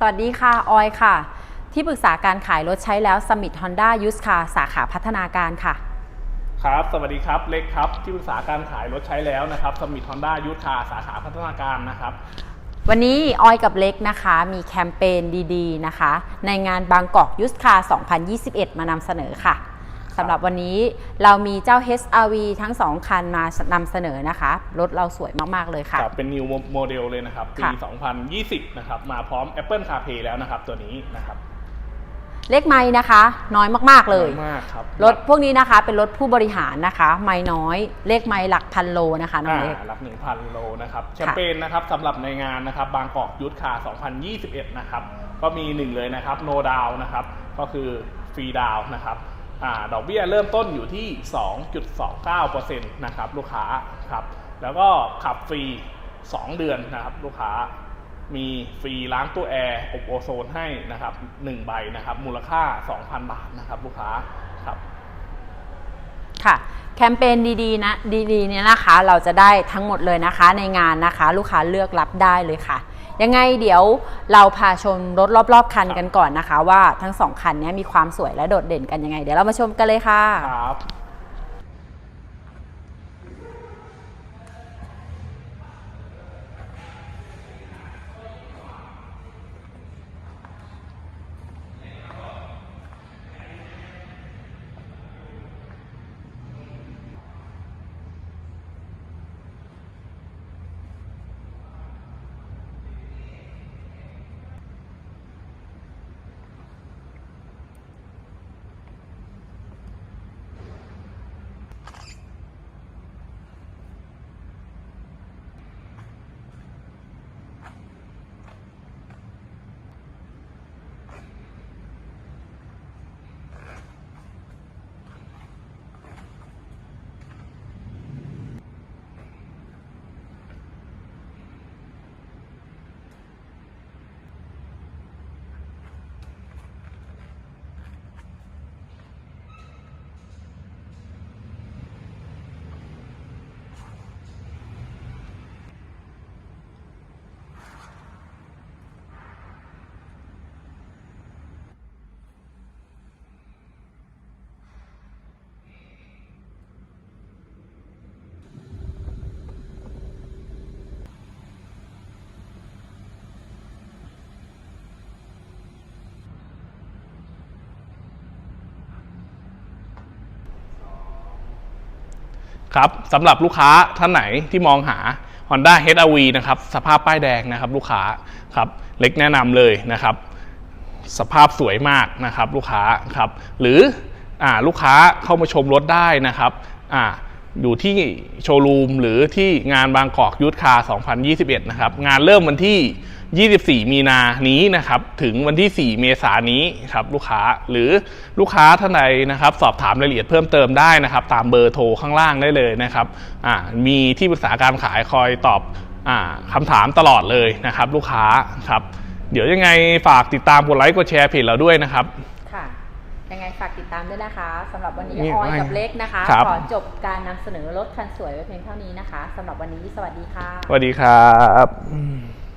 สวัสดีค่ะ ออยค่ะ ที่ปรึกษาการขายรถใช้แล้วสมิ t ฮอนด้ายูสคาสาขาพัฒนาการค่ะ ครับ สวัสดีครับ เล็กครับ ที่ปรึกษาการขายรถใช้แล้วนะครับสมิธฮอนด้ายูทาสาขาพัฒนาการนะครับ วันนี้ออยกับเล็กนะคะ มีแคมเปญดีๆนะคะ ในงานบางกอกยูสคา2021 มานำเสนอค่ะ สำหรับวันนี้เรามีเจ้า HRV ทั้ง 2 คันมานำเสนอนะคะ รถเราสวยมาก ๆ เลยค่ะ ครับเป็น new model เลยนะครับ ปี ค่ะ 2020 นะครับ มาพร้อม Apple CarPlay แล้วนะครับ ตัวนี้นะครับเลขไม้นะคะ น้อยมาก ๆ เลยน้อมากครับรถพวกนี้นะคะ เป็นรถผู้บริหารนะคะ ไม้น้อย เลขไม้หลักพันโลนะคะน้องอ่าเล็ก หลัก 1,000 โลนะครับ แชมเปญนะครับสำหรับในงานนะครับ บางกอกยูทคา 2021 นะครับ ก็มีหนึ่งเลยนะครับ no down นะครับ ก็คือฟรีดาวนะครับอ่า ดอกเบี้ยเริ่มต้นอยู่ที่ 2.29%นะครับลูกค้าครับแล้วก็ขับฟรี 2 เดือนนะครับลูกค้ามีฟรีล้างตัวแอร์อบโอโซนให้นะครับ1ใบนะครับมูลค่า 2,000 บาทนะครับลูกค้าครับค่ะแคมเปญดีๆนะดีๆเนี่ยนะคะเราจะได้ทั้งหมดเลยนะคะในงานนะคะ ลูกค้าเลือกรับได้เลยค่ะ ยังไงเดี๋ยวเราพาชมรถรอบๆคันกันก่อนนะคะ ว่าทั้งสองคันนี้มีความสวยและโดดเด่นกันยังไง เดี๋ยวเรามาชมกันเลยค่ะ ครับ ครับสำหรับลูกค้าท่านไหนที่มองหา Honda HR-V นะครับสภาพป้ายแดงนะครับลูกค้าครับเล็กแนะนำเลยนะครับ สภาพสวยมากนะครับลูกค้าครับหรืออลูกค้าเข้ามาชมรถได้นะครับอ่า อยู่ที่โชว์รูมหรือที่งานบางกอกยูทคาร์2021 นะครับ งานเริ่มวันที่ 24 มีนานี้นะครับ ถึงวันที่ 4 เมษายนนี้ครับลูกค้าหรือลูกค้าท่านใดนะครับ สอบถามรายละเอียดเพิ่มเติมได้นะครับ ตามเบอร์โทรข้างล่างได้เลยนะครับมีที่ปรึกษาการขายคอยตอบอคำถามตลอดเลยนะครับ ลูกค้าครับ เดี๋ยวยังไงฝากติดตามกดไลค์กดแชร์เพจเราด้วยนะครับ ยังไงฝากติดตามด้วยนะคะสำหรับวันนี้นี่ออยกับเล็กนะคะครับขอจบการนำเสนอรถคันสวยไว้เพียงเท่านี้นะคะสำหรับวันนี้สวัสดีค่ะ สวัสดีครับ